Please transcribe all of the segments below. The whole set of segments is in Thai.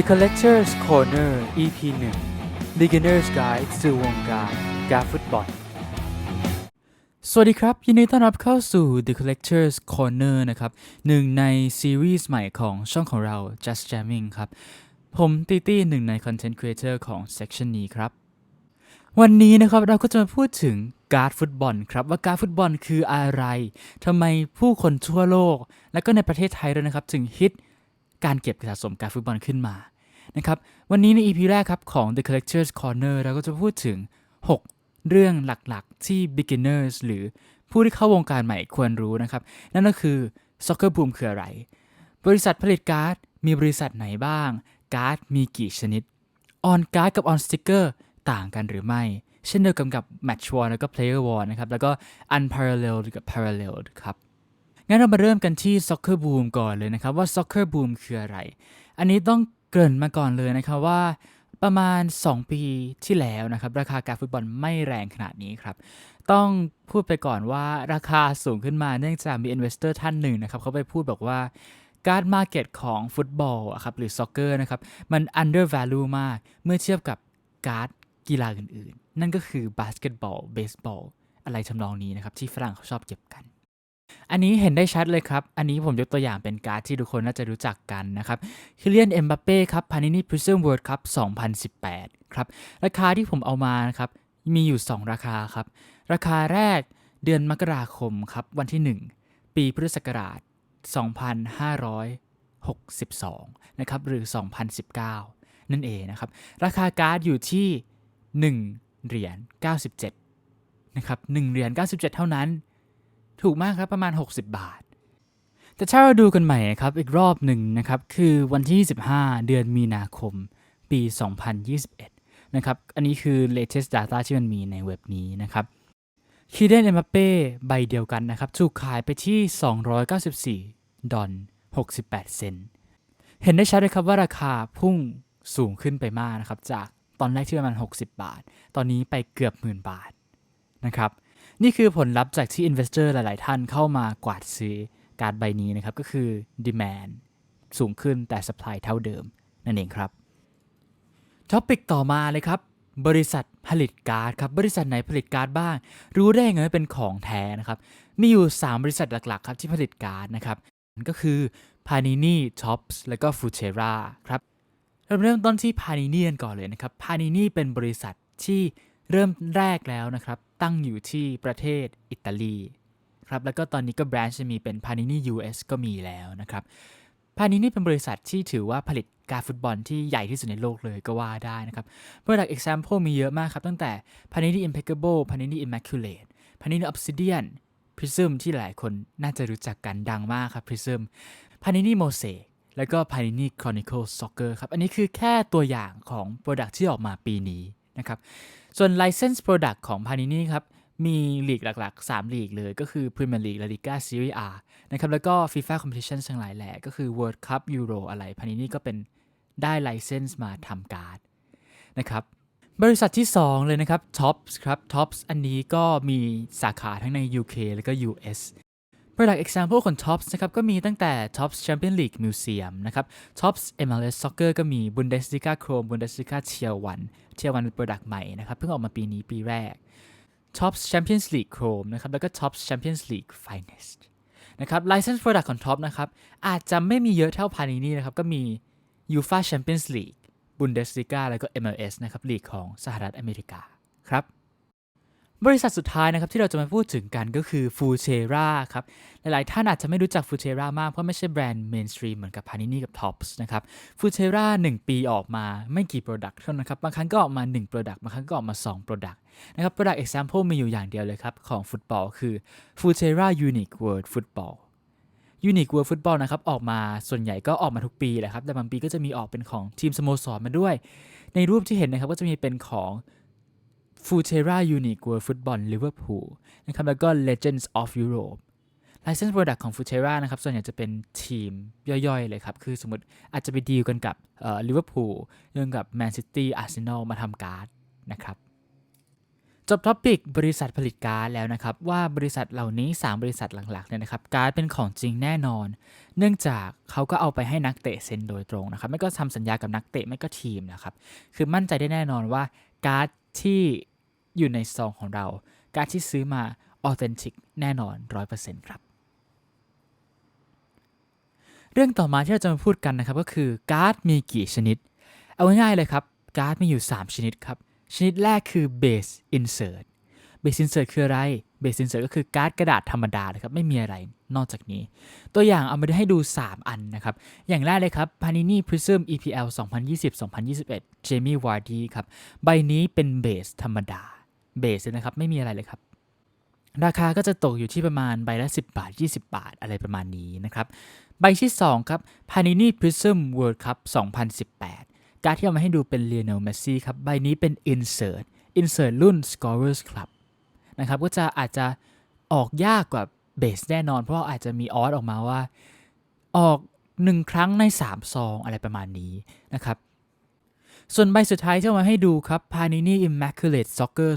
The Collector's Corner EP 1 Beginner's Guide สู่วงการการฟุตบอล สวัสดีครับ ยินดีต้อนรับเข้าสู่ The Collector's Corner นะครับ หนึ่งในซีรีส์ใหม่ของช่องของเรา Just Jamming ครับ ผมตีตี้หนึ่งใน Content Creator ของ Section นี้ครับ วันนี้นะครับเราก็จะมาพูดถึงการ์ดฟุตบอลครับว่าการ์ดฟุตบอลคืออะไรทำไมผู้คนทั่วโลก และก็ในประเทศไทยด้วยนะครับ ถึงฮิต การเก็บสะสมการฟุตบอลขึ้นมานะครับวันนี้ใน EP แรกครับของ The Collector's Corner เราก็จะพูดถึง 6 เรื่องหลักๆ ที่ beginners หรือผู้ที่เข้าวงการใหม่ควรรู้นะครับ นั่นก็คือ Soccer Boom คืออะไร บริษัทผลิตการ์ด มีบริษัทไหนบ้าง การ์ดมีกี่ชนิด ออนการ์ดกับออนสติกเกอร์ต่างกันหรือไม่ เช่นเดียวกันกับ Match War แล้วก็ Player War นะครับ แล้วก็ Unparalleled กับ Paralleled ครับ งั้นเรามาเริ่มกันที่ Soccer Boom ก่อนเลยนะครับว่า Soccer Boom คืออะไร อันนี้ต้องเกริ่นมาก่อนเลยนะครับว่าประมาณ 2 ปีที่แล้วนะครับ ราคาการฟุตบอลไม่แรงขนาดนี้ครับ ต้องพูดไปก่อนว่าราคาสูงขึ้นมาเนื่องจากมี investor ท่านหนึ่งนะครับเขาไปพูดบอกว่าการ์ดมาเก็ตของฟุตบอลอะครับหรือซ็อกเกอร์นะครับมัน under value มากเมื่อเทียบกับการ์ดกีฬาอื่นๆ นั่นก็คือบาสเกตบอลเบสบอลอะไรทำนองนี้นะครับที่ฝรั่งเขาชอบเก็บกัน อันนี้เห็นได้ชัดเลยครับ อันนี้ผมยกตัวอย่างเป็นการ์ดที่ทุกคนน่าจะรู้จักกันนะครับคิเลียนเอ็มบัปเป้ครับพานินีพริซึมเวิร์ดครับ2018 ครับ ราคาที่ผมเอามานะครับมีอยู่ 2 ราคาครับ ราคาแรกเดือนมกราคมครับ วันที่ 1 ปีพุทธศักราช 2562 นะครับ หรือ 2019 นั่นเองนะครับ ราคาการ์ดอยู่ที่ 1 เหรียญ97 นะครับ 1 เหรียญ97 เท่านั้น ถูกมากครับประมาณ 60 บาท แต่ถ้าเราดูกันใหม่ครับอีกรอบหนึ่งนะครับคือวันที่25เดือนมีนาคม ปี 2021 นะครับ อันนี้คือ latest data ที่มันมีในเว็บนี้นะครับคีเดนเอ็มเป้ใบเดียวกันนะครับถูกขายไปที่ 294 ดอล68 เซนเห็นได้ชัดเลยครับว่าราคาพุ่งสูงขึ้นไปมากนะครับจากตอนแรกที่ประมาณ 60 บาท ตอนนี้ไปเกือบหมื่นบาทนะครับ นี่คือผลลัพธ์จากที่ Investor หลาย ๆ ท่านเข้ามากวาดซื้อการดใบนี้นะครับ ก็คือ Demand สูงขึ้นแต่ Supply เท่าเดิม นั่นเองครับท็อปิกต่อมาเลยครับ บริษัทผลิตการ์ดครับ บริษัทไหนผลิตการ์ดบ้าง รู้ได้ยังไงว่าเป็นของแท้นะครับ มีอยู่ 3 บริษัทหลัก ๆ ครับที่ผลิตการ์ดนะครับก็คือ Panini Tops แล้วก็ Futera ครับเราเริ่มต้นที่ Panini กันก่อนเลยนะครับ Panini เป็นบริษัทที่ เริ่มแรกแล้วนะครับ ตั้งอยู่ที่ประเทศอิตาลีครับแล้วก็ตอนนี้ก็แบรนด์จะมีเป็น Panini US ก็มีแล้วนะครับ Panini เป็นบริษัทที่ถือว่าผลิตการฟุตบอลที่ใหญ่ที่สุดในโลกเลยก็ว่าได้นะครับ Product example มีเยอะมากครับ ตั้งแต่ Panini Impeccable Panini Immaculate Panini Obsidian Prism ที่หลายคนน่าจะรู้จักกันดังมากครับ Prism Panini Mosaic แล้วก็ Panini Chronicle Soccer ครับ อันนี้คือแค่ตัวอย่างของ Product ที่ออกมาปีนี้ นะครับ ส่วน License Product ของ Panini ครับ มีลีกหลักๆ 3 ลีกเลยก็คือ Premier League La Liga Serie A นะครับ แล้วก็ FIFA Competition ทั้งหลายแหละก็คือ World Cup Euro อะไร Panini ก็เป็นได้ License มาทำการ์ดนะครับบริษัทที่ 2 เลยนะครับ Tops ครับ Tops อันนี้ก็มีสาขาทั้งใน UK แล้วก็ US Product example ของ Tops นะครับก็มีตั้งแต่ Tops Champion League Museum นะครับ Tops MLS Soccer ก็มี Bundesliga Chrome Bundesliga Tier 1 Tier 1เป็น Product ใหม่นะครับเพิ่งออกมาปีนี้ปีแรก Tops Champions League Chrome นะครับแล้วก็ Tops Champions League Finest นะครับ License Product ของ Top นะครับอาจจะไม่มีเยอะเท่า Panini นะครับก็มี UEFA Champions League Bundesliga แล้วก็ MLS นะครับลีกของสหรัฐอเมริกาครับ บริษัทสุดท้ายนะครับที่เราจะมาพูดถึงกันก็คือ f u t e r a ครับ หลายๆ ท่านอาจจะไม่รู้จัก f u t e r a มากเพราะไม่ใช่แบรนด์เมนสตรีมเหมือนกับ Panini กับ Tops นะครับ f u t e r a 1ปีออกมาไม่กี่ Product เท่านั้นครับ บางครั้งก็ออกมา 1 Product บางครั้งก็ออกมา 2 Product นะครับ Product example มีอยู่อย่างเดียวเลยครับ ของฟุตบอลคือ f u t e r a Unique World Football Unique World Football นะครับออกมาส่วนใหญ่ก็ออกมาทุกปีแหละครับแต่บางปีก็จะมีออกเป็นของทีมสโมสรมาด้วย ในรูปที่เห็นนะครับก็จะมีเป็นของ f u t e r a Unique World Football Liverpool นะครับแล้วก็ Legends of Europe License Product ของ f u t e r a นะครับ ส่วนใหญ่จะเป็นทีมย่อยๆ เลยครับ คือสมมติอาจจะไปดีลกันกับลิเวอร์พูลเรื่องกับ Man City Arsenal มาทำการ์ดนะครับ จบท็อปิกบริษัทผลิตการ์ดแล้วนะครับ ว่าบริษัทเหล่านี้ 3 บริษัทหลักๆเนี่ยนะครับ การ์ดเป็นของจริงแน่นอน เนื่องจากเขาก็เอาไปให้นักเตะเซ็นโดยตรงนะครับ ไม่ก็ทำสัญญากับนักเตะไม่ก็ทีมนะครับ คือมั่นใจได้แน่นอนว่าการ์ดที่ อยู่ในซองของเรา การที่ซื้อมาออเทนติกแน่นอน 100%ครับ เรื่องต่อมาที่เราจะมาพูดกันนะครับก็คือการ์ดมีกี่ชนิด เอาง่ายๆเลยครับ การ์ดมีอยู่ 3 ชนิดครับ ชนิดแรกคือ base insert base insert คืออะไร base insert ก็คือการ์ดกระดาษธรรมดาเลยครับไม่มีอะไรนอกจากนี้ ตัวอย่างเอามาให้ดู 3 อันนะครับ อย่างแรกเลยครับ Panini Prism EPL 2020-2021 Jamie Vardy ครับ ใบนี้เป็นเบสธรรมดา เบสนะครับ ไม่มีอะไรเลยครับ ราคาก็จะตกอยู่ที่ประมาณใบละ 10 บาท 20 บาท อะไรประมาณนี้นะครับ ใบที่ 2 ครับ Panini Prism World Cup 2018 การดที่เอามาให้ดูเป็น Lionel Messi ครับ ใบนี้เป็น Insert Insert รุ่น Scorers Club นะครับก็จะอาจจะออกยากกว่าเบสแน่นอน เพราะาอาจจะมีออสออกมาว่า ออก 1 ครั้งใน 3 ซองอะไรประมาณนี้นะครับ ส่วนใบสุดท้ายที่มาให้ดูครับ Panini Immaculate Soccer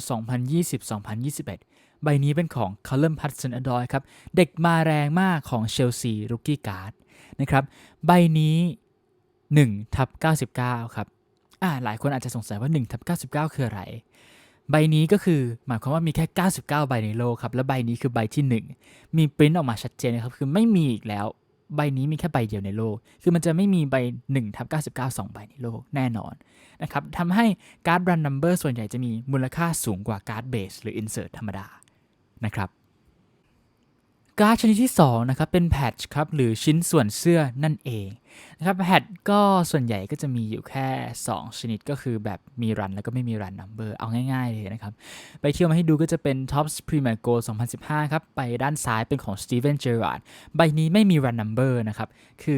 2020-2021 ใบนี้เป็นของ Callum Hudson-Odoi ครับ เด็กมาแรงมากของเชลซีรุกี้การ์ดนะครับใบนี้1ทับ99 ครับอ่าหลายคนอาจจะสงสัยว่า1ทับ99 คืออะไร ใบนี้ก็คือหมายความว่ามีแค่ 99 ใบในโลกครับ และใบนี้คือใบที่ 1 มีปริ้นออกมาชัดเจนนะครับ คือไม่มีอีกแล้ว ใบนี้มีแค่ใบเดียวในโลก คือมันจะไม่มีใบ1ทับ99 2 ใบในโลกแน่นอนนะครับทำให้การ์ดรันนัมเบอร์ส่วนใหญ่จะมีมูลค่าสูงกว่าการ์ดเบสหรืออินเสิร์ตธรรมดานะครับ การ์ดชนิดที่2นะครับเป็นแพทช์ครับหรือชิ้นส่วนเสื้อนั่นเองนะครับแพทก็ส่วนใหญ่ก็จะมีอยู่แค่ 2 ชนิดก็คือแบบมีรันแล้วก็ไม่มีรันนัมเบอร์เอาง่ายๆเลยนะครับ ไปเที่ยวมาให้ดูก็จะเป็น Tops Premier Go 2015 ครับ ไปด้านซ้ายเป็นของ Steven Gerrard ใบนี้ไม่มีรันนัมเบอร์นะครับ คือ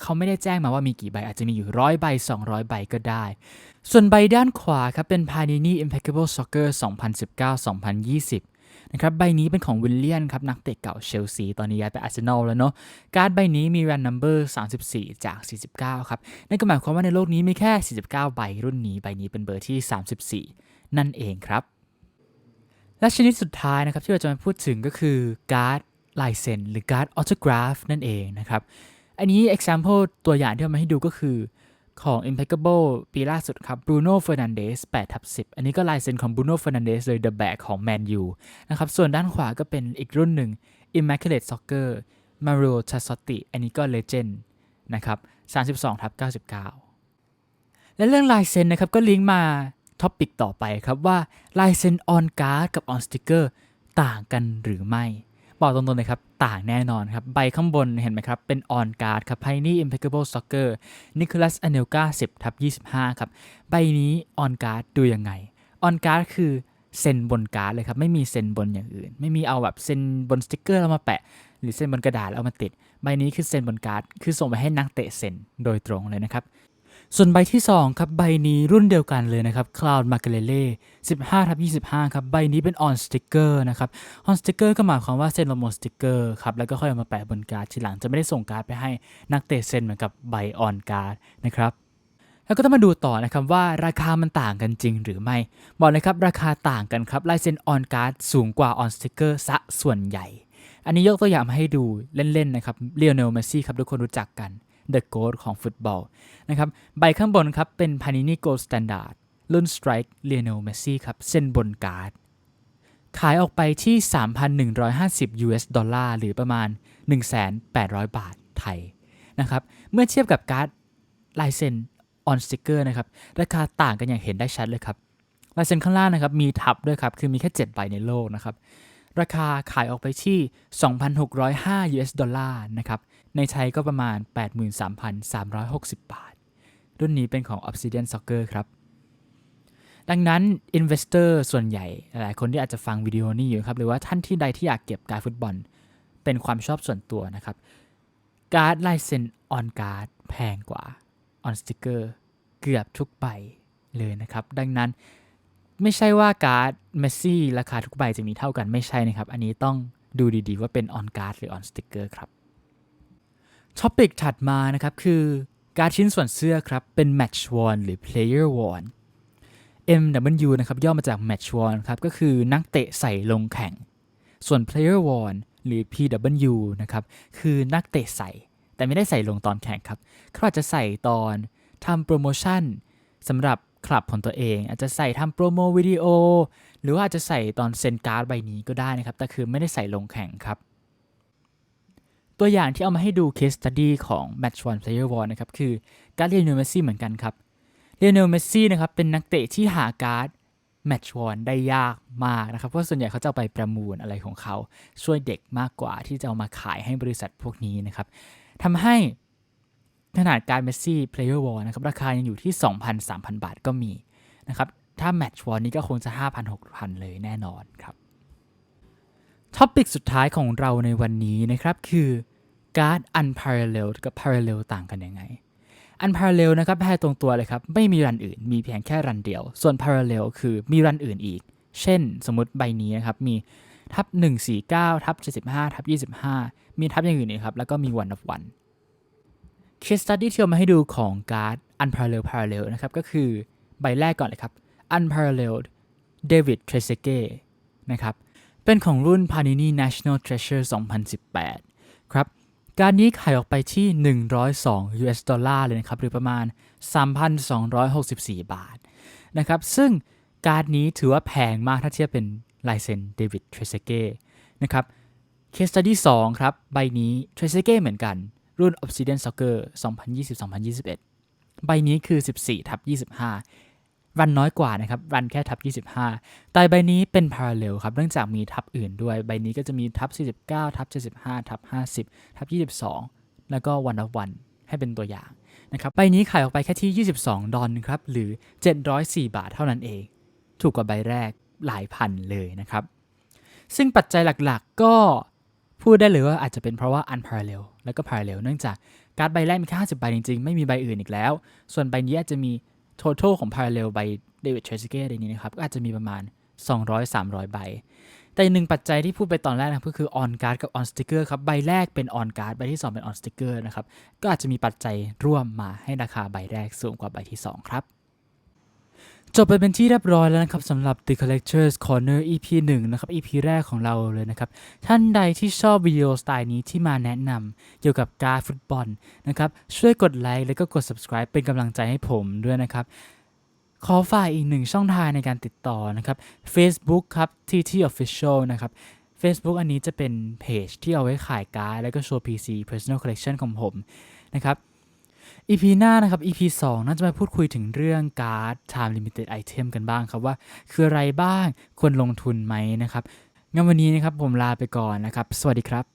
เขาไม่ได้แจ้งมาว่ามีกี่ใบ อาจจะมีอยู่ร้อยใบ 200 ใบก็ได้ ส่วนใบด้านขวาครับเป็น Panini Impeccable Soccer 2019-2020 นะครับใบนี้เป็นของวิลเลียนครับนักเตะเก่าเชลซีตอนนี้ย้ายไปอาร์เซนอลแล้วเนาะการ์ดใบนี้มี run number 34 จาก 49 ครับ นั่นก็หมายความว่าในโลกนี้มีแค่ 49 ใบรุ่นนี้ใบนี้เป็นเบอร์ที่ 34 นั่นเองครับ และชนิดสุดท้ายนะครับที่เราจะมาพูดถึงก็คือการ์ดลายเซ็นหรือการ์ดออโตกราฟนั่นเองนะครับอันนี้ example ตัวอย่างที่เอามาให้ดูก็คือ ของ Impeccable ปีล่าสุดครับ Bruno Fernandes 8ทับ10 อันนี้ก็ลายเซ็นของ Bruno Fernandes เลย The Back ของ Man U นะครับ ส่วนด้านขวาก็เป็นอีกรุ่นหนึ่ง Immaculate Soccer Mario Tassotti อันนี้ก็ Legend นะครับ 32ทับ99 และเรื่องลายเซ็นนะครับก็ลิงก์มาท็อปิกต่อไปครับว่าลายเซ็น on card กับ on sticker ต่างกันหรือไม่ บอกตรงๆเลยครับ ต่างแน่นอนครับ ใบข้างบนเห็นไหมครับ เป็น on card ครับ Panini Impeccable Soccer Nicolas Anelka 10ทับ25 ครับ ใบนี้ on card ดูยังไง on card คือเซ็นบนการ์ดเลยครับ ไม่มีเซ็นบนอย่างอื่น ไม่มีเอาแบบเซ็นบนสติกเกอร์แล้วมาแปะ หรือเซ็นบนกระดาษแล้วเอามาติด ใบนี้คือเซ็นบนการ์ดคือส่งไปให้นักเตะเซ็นโดยตรงเลยนะครับ ส่วนใบที่ 2 ครับ ใบนี้รุ่นเดียวกันเลยนะครับ Cloud m a c a l e l e 15ทับ25 ครับ ใบนี้เป็น on sticker นะครับ on sticker ก็หมายความว่าเซ็นลงบนสติกเกอร์ครับ แล้วก็ค่อยเอามาแปะบนการ์ดทีหลังจะไม่ได้ส่งการ์ดไปให้นักเตะเซ็นเหมือนกับใบ on card นะครับแล้วก็ต้องมาดูต่อนะครับว่าราคามันต่างกันจริงหรือไม่ บอกเลยครับราคาต่างกันครับลายเซ็น on card สูงกว่า on sticker ซะส่วนใหญ่ อันนี้ยกตัวอย่างมาให้ดูเล่นๆนะครับเ i ีย n เนลเมซี่ครับทุกคนรู้จักกัน The GOAT ของฟุตบอลนะครับใบข้างบนครับเป็น Panini Gold Standard รุ่น Strike Lionel Messi ครับเส้นบนการ์ด ขายออกไปที่ 3,150 US ดอลลาร์หรือประมาณ 1,800 บาทไทยนะครับเมื่อเทียบกับการ์ดลายเซ็น on sticker นะครับราคาต่างกันอย่างเห็นได้ชัดเลยครับลายเซ็นข้างล่างนะครับมีทับด้วยครับ คือมีแค่ 7 ใบในโลกนะครับ ราคาขายออกไปที่ 2,605 US ดอลลาร์นะครับ ในไทยก็ประมาณ 83,360 บาท รุ่นนี้เป็นของ Obsidian Soccer ครับ ดังนั้น Investor ส่วนใหญ่หลายคนที่อาจจะฟังวิดีโอนี้อยู่ครับ หรือว่าท่านที่ใดที่อยากเก็บการฟุตบอล เป็นความชอบส่วนตัวนะครับ การ์ดลายเซ็นออนการ์ดแพงกว่าออนสติกเกอร์เกือบทุกใบเลยนะครับ ดังนั้นไม่ใช่ว่าการ์ดเมสซี่ราคาทุกใบจะมีเท่ากันไม่ใช่นะครับ อันนี้ต้องดูดีๆ ว่าเป็นออนการ์ดหรือออนสติกเกอร์ครับ ท็อปิกถัดมานะครับคือการดชิ้นส่วนเสื้อครับ เป็น Match Worn หรือ Player Worn MW นะครับย่อมาจาก Match Worn ครับก็คือนักเตะใส่ลงแข่ง ส่วน Player Worn หรือ PW นะครับคือนักเตะใส่ แต่ไม่ได้ใส่ลงตอนแข่งครับเขาอาจจะใส่ตอนทำโปรโมชั่นสำหรับคลับของตัวเอง อาจจะใส่ทำโปรโมวิดีโอ หรือว่าอาจจะใส่ตอนเซ็นการ์ดใบนี้ก็ได้นะครับแต่คือไม่ได้ใส่ลงแข่งครับ ตัวอย่างที่เอามาให้ดู case study ของ Match One Player One นะครับ คือการ์ดเรียนเนลเมสซี่เหมือนกันครับเรียนเนลเมสซี่นะครับ เป็นนักเตะที่หาการ์ด Match One ได้ยากมากนะครับ เพราะส่วนใหญ่เขาจะเอาไปประมูลอะไรของเขา ช่วยเด็กมากกว่าที่จะเอามาขายให้บริษัทพวกนี้นะครับทำให้ขนาดการเมสซี่ Player Wall นะครับ ราคายังอยู่ที่ 2,000-3,000 บาทก็มีนะครับ ถ้า Match Wall นี้ก็คงจะ 5,000-6,000 เลยแน่นอนครับท็อปิกสุดท้ายของเราในวันนี้นะครับ คือ การ์ด unparalleled กับ parallel ต่างกันยังไง unparallel นะครับแปลตรงตัวเลยครับ ไม่มีรันอื่น มีเพียงแค่รันเดียว ส่วน parallel คือมีรันอื่นอีก เช่น สมมติใบนี้นะครับ มีทับ 149 ทับ 75 ทับ 25 มีทับอย่างอื่นอีกครับ แล้วก็มี one of one case study ที่เอามาให้ดูของการ์ด unparalleled parallel นะครับ ก็คือใบแรกก่อนเลยครับ unparalleled David Trezeguet นะครับ เป็นของรุ่น Panini National Treasure 2018 ครับ การนี้ขายออกไปที่ 102 US ดอลลาร์เลยนะครับ หรือประมาณ 3,264 บาทนะครับ ซึ่งการนี้ถือว่าแพงมากถ้าเทียบเป็นลายเซ็นเดวิดเทรเซเก้นะครับเคสตัดี้2ครับ ใบนี้เทรเซเก้เหมือนกัน รุ่น Obsidian Soccer 2020-2021 ใบนี้คือ 14ทับ25 รันน้อยกว่านะครับ รันแค่ทับ 25 แต่ใบนี้เป็น parallel ครับเนื่องจากมีทับอื่นด้วย ใบนี้ก็จะมีทับ 49 ทับ 75 ทับ 50 ทับ 22 แล้วก็ one of one ให้เป็นตัวอย่างนะครับใบนี้ขายออกไปแค่ที่ 22 ดอลครับ หรือ 704 บาทเท่านั้นเอง ถูกกว่าใบแรกหลายพันเลยนะครับ ซึ่งปัจจัยหลักๆก็พูดได้เลยว่าอาจจะเป็นเพราะว่า unparallel แล้วก็ parallel เนื่องจากการ์ดใบแรกมีแค่50ใบจริงๆ ไม่มีใบอื่นอีกแล้ว ส่วนใบนี้อาจจะมี total ของ parallel ใบ David t r e z e g e ในนี้นะครับก็อาจจะมีประมาณ 200-300 ใบ แต่หนึ่งปัจจัยที่พูดไปตอนแรกนะก็คือ on card กับ on sticker ครับ ใบแรกเป็น on card ใบที่ 2 เป็น on sticker นะครับ ก็อาจจะมีปัจจัยร่วมมาให้ราคาใบแรกสูงกว่าใบที่ 2 ครับ จบไปเป็นที่เรียบร้อยแล้วนะครับสำหรับ The Collectors Corner EP 1 นะครับ EP แรกของเราเลยนะครับ ท่านใดที่ชอบวิดีโอสไตล์นี้ที่มาแนะนำเกี่ยวกับการฟุตบอลนะครับ ช่วยกดไลค์แล้วก็กด subscribe เป็นกำลังใจให้ผมด้วยนะครับ ขอฝากอีกหนึ่งช่องทางในการติดต่อนะครับ Facebook ครับ TT Official นะครับ Facebook อันนี้จะเป็นเพจที่เอาไว้ขายการ์ดแล้วก็โชว์ PC Personal Collection ของผมนะครับ EP หน้านะครับ EP 2 น่าจะมาพูดคุยถึงเรื่องการ์ด Time Limited Item กันบ้างครับว่า คืออะไรบ้างควรลงทุนไหมนะครับงั้นวันนี้นะครับผมลาไปก่อนนะครับ สวัสดีครับ